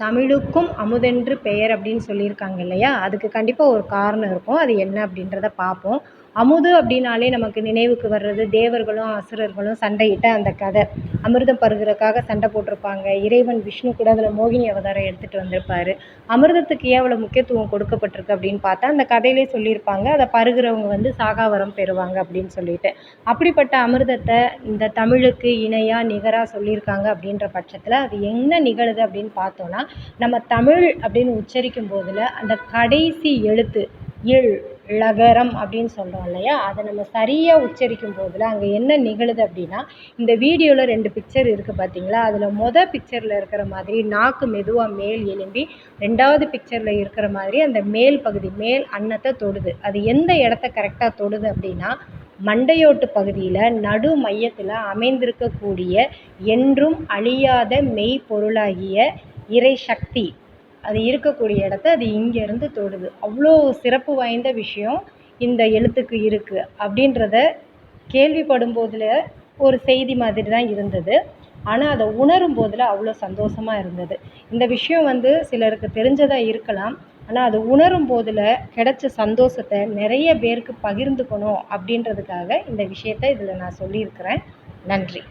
தமிழுக்கும் அமுதென்று பெயர் அப்படின்னு சொல்லியிருக்காங்க இல்லையா? அதுக்கு கண்டிப்பாக ஒரு காரணம் இருக்கும். அது என்ன அப்படின்றத பார்ப்போம். அமுது அப்படின்னாலே நமக்கு நினைவுக்கு வர்றது தேவர்களும் அசுரர்களும் சண்டையிட்ட அந்த கதை. அமிர்தம் பருகுறதுக்காக சண்டை போட்டிருப்பாங்க. இறைவன் விஷ்ணு கூட அதில் மோகினி அவதாரம் எடுத்துகிட்டு வந்திருப்பார். அமிர்தத்துக்கு ஏன் அவ்வளோ முக்கியத்துவம் கொடுக்கப்பட்டிருக்கு அப்படின்னு பார்த்தா அந்த கதையிலே சொல்லியிருப்பாங்க. அதை பருகுறவங்க வந்து சாகாவரம் பெறுவாங்க அப்படின்னு சொல்லிட்டு. அப்படிப்பட்ட அமிர்தத்தை இந்த தமிழுக்கு இணையாக நிகராக சொல்லியிருக்காங்க அப்படின்ற பட்சத்தில் அது என்ன நிகழுது அப்படின்னு பார்த்தோன்னா நம்ம தமிழ் அப்படின்னு உச்சரிக்கும் போதில் அந்த கடைசி எழுத்து இல் ழகரம் அப்படின்னு சொல்கிறோம் இல்லையா? அதை நம்ம சரியாக உச்சரிக்கும் போதில் அங்கே என்ன நிகழுது அப்படின்னா இந்த வீடியோவில் ரெண்டு பிக்சர் இருக்குது பார்த்தீங்களா அதில் மொதல் பிக்சரில் இருக்கிற மாதிரி நாக்கு மெதுவாக மேல் எலும்பி ரெண்டாவது பிக்சரில் இருக்கிற மாதிரி அந்த மேல் பகுதி மேல் அன்னத்தை தொடுது. அது எந்த இடத்த கரெக்டாக தொடுது அப்படின்னா மண்டையோட்டு பகுதியில் நடு மையத்தில் அமைந்திருக்கக்கூடிய என்றும் அழியாத மெய்ப்பொருளாகிய இறை சக்தி அது இருக்கக்கூடிய இடத்த அது இங்கேருந்து தொடுது. அவ்வளோ சிறப்பு வாய்ந்த விஷயம் இந்த எழுத்துக்கு இருக்குது அப்படின்றத கேள்விப்படும் போதில் ஒரு செய்தி மாதிரி தான் இருந்தது. ஆனால் அதை உணரும் போதில் அவ்வளோ சந்தோஷமாக இருந்தது. இந்த விஷயம் வந்து சிலருக்கு தெரிஞ்சதாக இருக்கலாம். ஆனால் அது உணரும் போதில் கிடைச்ச சந்தோஷத்தை நிறைய பேருக்கு பகிர்ந்துக்கணும் அப்படின்றதுக்காக இந்த விஷயத்த இதில் நான் சொல்லியிருக்கிறேன். நன்றி.